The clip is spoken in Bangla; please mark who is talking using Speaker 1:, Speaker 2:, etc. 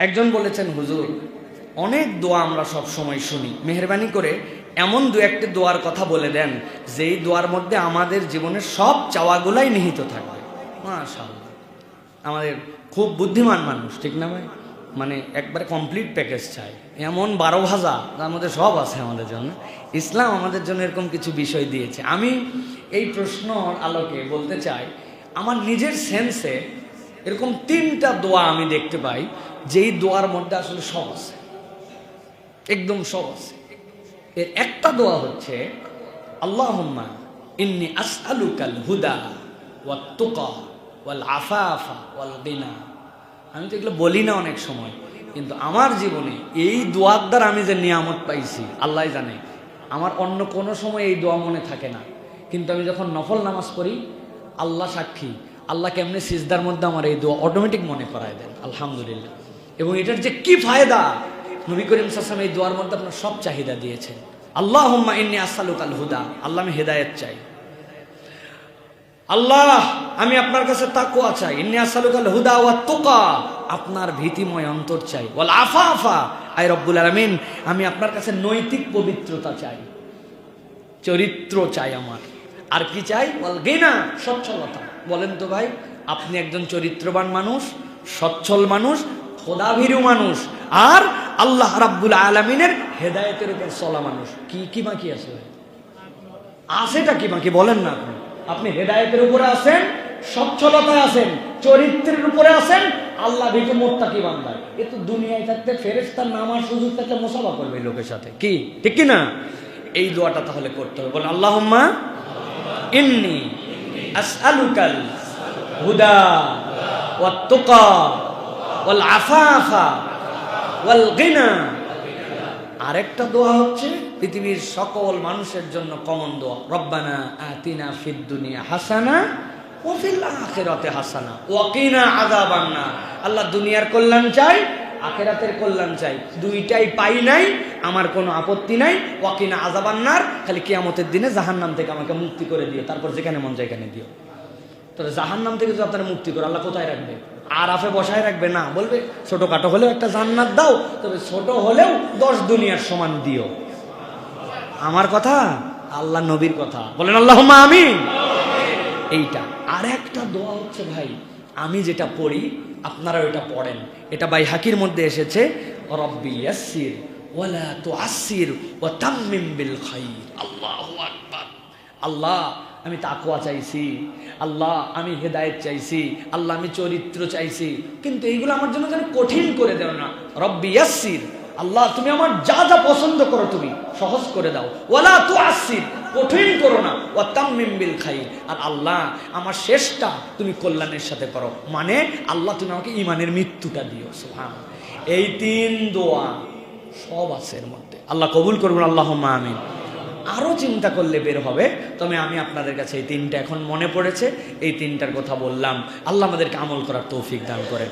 Speaker 1: একজন বলেছেন, হুজুর, অনেক দোয়া আমরা সব সময় শুনি। মেহরবানি করে এমন দু একটি দোয়ার কথা বলে দেন, যেই দোয়ার মধ্যে আমাদের জীবনের সব চাওয়াগুলাই নিহিত থাকবে মাশাআল্লাহ। আমাদের খুব বুদ্ধিমান মানুষ, ঠিক না ভাই? মানে একবারে কমপ্লিট প্যাকেজ চাই। এমন বারো ভাজা, তার মধ্যে সব আছে আমাদের জন্য। ইসলাম আমাদের জন্য এরকম কিছু বিষয় দিয়েছে। আমি এই প্রশ্নর আলোকে বলতে চাই, আমার নিজের সেন্সে এরকম তিনটা দোয়া আমি দেখতে পাই। যেই দোয়ার মধ্যে আসলে সব আছে, একদম সব আছে। এর একটা দোয়া হচ্ছে, আল্লাহুম্মা ইন্নি আসআলুকাল হুদা তুকা ওয়াল ওয়াল আমি তো এগুলো বলি না অনেক সময়, কিন্তু আমার জীবনে এই দোয়ার দ্বারা আমি যে নিয়ামত পাইছি, আল্লাহ জানে, আমার অন্য কোনো সময় এই দোয়া মনে থাকে না। কিন্তু আমি যখন নফল নামাজ পড়ি, আল্লাহ সাক্ষী, আল্লাহ কেমনি সিজদার মধ্যে আমার এই দোয়া অটোমেটিক মনে করায় দেন, আলহামদুলিল্লাহ। এবং এটার যে কি ফায়দা? নবী করিম সাসলাম এই দোয়ার মধ্যে আপনার সব চাহিদা দিয়েছেন। আল্লাহ হুম্মা ইন্নি আসালুকাল হুদা আল্লাহ আমি হেদায়েত চাই। আল্লাহ, আমি আপনার কাছে তাকুয়া চাই। ইন্নি আসালুকাল হুদা ওয়া তুকা। আপনার ভীতিময় অন্তর চাই। বল আফা আফা আই রব্বুল আলামিন, আমি আপনার কাছে নৈতিক পবিত্রতা চাই। চরিত্র চাই আমার। আর কি চাই? বল গেনা, সচ্ছলতা। বলেন তো ভাই, আপনি একজন চরিত্রবান মানুষ, সচ্ছল মানুষ খোদাভীরু মানুষ আর আল্লাহ রাব্বুল আলমিনের হেদায়েতের উপর চলা মানুষ। কি কি বাকি আছে আছেটা কি বাকি বলেন না আপনি। আপনি হেদায়েতের উপরে আছেন, সচ্ছলতায় আছেন, চরিত্রের উপরে আছেন, আল্লাহ ভীতু মোত্তাকি বান্দার এ তো দুনিয়ায় থাকতে ফেরেস্তার নামার সুযোগ থাকলে মোসাফা করবে লোকের সাথে। কি? ঠিক কি না এই দোয়াটা তাহলে করতে হবে। বলেন, আল্লাহুম্মা ইন্নি আসআলুকাল হুদা ওয়াত তুকা আরেকটা দোয়া হচ্ছে, পৃথিবীর সকল মানুষের জন্য কমন দোয়া। রব্বানা আতিনা ফিদ দুনিয়া হাসানা ও ফিল আখিরাতে হাসানা। ওয়াকিনা আযাবান নার। আল্লাহ দুনিয়ার কল্যাণ চাই, আখেরাতের কল্যাণ চাই। দুইটাই পাই নাই, আমার কোনো আপত্তি নাই। ওয়াকিনা আযাবান্নার খালি কিয়ামতের দিনে জাহান্নাম থেকে আমাকে মুক্তি করে দিও। তারপর যেখানে মন যায় এখানে দিও। তাহলে জাহান্নাম থেকে যদি আপনারা মুক্তি করে আল্লাহ কোথায় রাখবে? আরাফে বসায় রাখবে, না, বলবে ছোটখাটো হলেও একটা জান্নাত দাও, তবে ছোট হলেও দশ দুনিয়ার সমান দিও। আমার কথা? আল্লাহ নবীর কথা। বলেন আল্লাহ আমি এইটা। আর একটা দোয়া হচ্ছে, ভাই, আমি যেটা পড়ি আপনারা ওইটা পড়েন। এটা ভাই হাকির মধ্যে এসেছে, রব্বি আল্লাহ আমি তাকুয়া চাইছি, আল্লাহ আমি হেদায়েত চাইছি, আল্লাহ আমি চরিত্র চাইছি, কিন্তু এইগুলো আমার জন্য যেন কঠিন করে দেও না। রব্বি ইয়াসির আল্লাহ তুমি আমার যা যা পছন্দ করো তুমি সহজ করে দাও। ওয়ালা তু আসির কঠিন করো না। ও তাম্মিম বিল খাই আর আল্লাহ আমার শেষটা তুমি কল্যাণের সাথে করো। মানে আল্লাহ তুমি আমাকে ইমানের মৃত্যুটা দিও সুহান এই তিন দোয়া সব আছে এর মধ্যে। আল্লাহ কবুল করবেন আল্লাহ আমিন। আরও চিন্তা করলে বের হবে। তবে আমি আপনাদের কাছে এই তিনটা এখন মনে পড়েছে। এই তিনটার কথা বললাম। আল্লাহ আমাদেরকে আমল করার তৌফিক দান করেন।